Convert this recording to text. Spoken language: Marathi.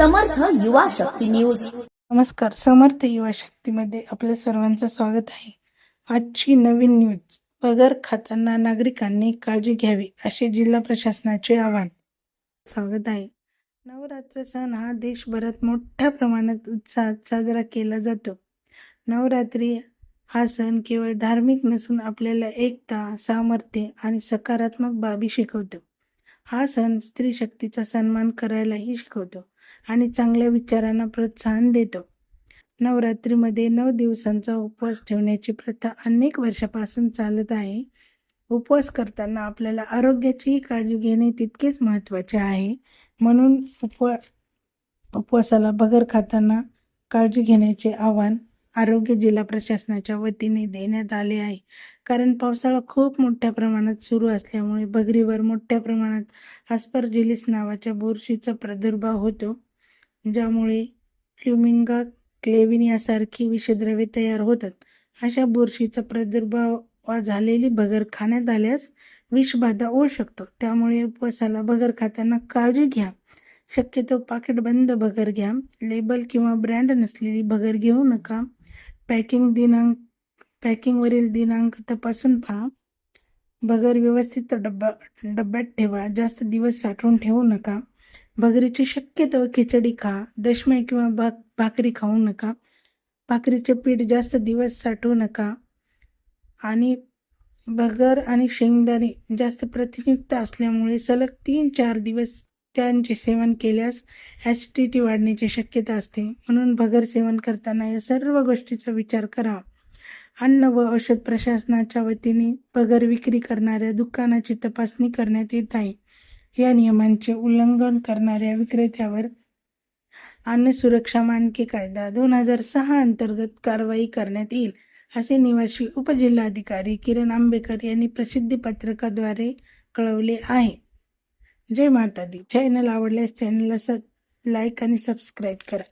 युवा शक्ती न्यूज. नमस्कार समर्थ युवा शक्तीमध्ये आपल्या सर्वांचं स्वागत आहे. आजची नवीन न्यूज पगार खाताना नागरिकांनी काळजी घ्यावी असे जिल्हा प्रशासनाचे आवाहन. स्वागत आहे. नवरात्र सण हा देशभरात मोठ्या प्रमाणात उत्साहात साजरा केला जातो. नवरात्री हा सण केवळ धार्मिक नसून आपल्याला एकता सामर्थ्य आणि सकारात्मक बाबी शिकवतो. हा सण स्त्री शक्तीचा सन्मान करायलाही शिकवतो. आणि चांगल्या विचारांना प्रोत्साहन देतो. नवरात्रीमध्ये नऊ दिवसांचा उपवास ठेवण्याची प्रथा अनेक वर्षापासून चालत आहे. उपवास करताना आपल्याला आरोग्याचीही काळजी घेणे तितकेच महत्त्वाचे आहे. म्हणून उपवा उपवासाला बगर खाताना काळजी घेण्याचे आव्हान आरोग्य जिल्हा प्रशासनाच्या वतीने देण्यात आले आहे. कारण पावसाळा खूप मोठ्या प्रमाणात सुरू असल्यामुळे बगरीवर मोठ्या प्रमाणात आस्परजिलिस नावाच्या बुरशीचा प्रादुर्भाव होतो. ज्यामुळे फ्ल्युमिंगा क्लेविन यासारखी विषद्रव्ये तयार होतात. अशा बुरशीचा प्रादुर्भाव झालेली बगर खाण्यात आल्यास विषबाधा होऊ शकतो. त्यामुळे उपवासाला बगर खाताना काळजी घ्या. शक्यतो पाकिट बंद बगर घ्या. लेबल किंवा ब्रँड नसलेली बगर घेऊ नका. पॅकिंग दिनांक पॅकिंगवरील दिनांक तपासून पहा. बगर व्यवस्थित डब्बा डब्यात ठेवा. जास्त दिवस साठवून ठेवू नका. बगरीची शक्यतो खिचडी खा. दशमय किंवा भाक भाकरी खाऊ नका. भाकरीचे पीठ जास्त दिवस साठवू नका. आणि बगर आणि शेंगदाणे जास्त प्रतियुक्त असल्यामुळे सलग तीन चार दिवस त्यांचे सेवन केल्यास ॲसिडिटी वाढण्याची शक्यता असते. म्हणून भगर सेवन करताना या सर्व गोष्टीचा विचार करा. अन्न व औषध प्रशासनाच्या वतीने भगर विक्री करणाऱ्या दुकानाची तपासणी करण्यात येत आहे. या नियमांचे उल्लंघन करणाऱ्या विक्रेत्यावर अन्न सुरक्षा मानके कायदा दोन हजार सहा अंतर्गत कारवाई करण्यात येईल असे निवासी उपजिल्हाधिकारी किरण आंबेकर यांनी प्रसिद्धी पत्रकाद्वारे कळवले आहे. जय माता दी. चॅनल आवडल्यास चॅनलला स लाईक आणि सबस्क्राईब करा.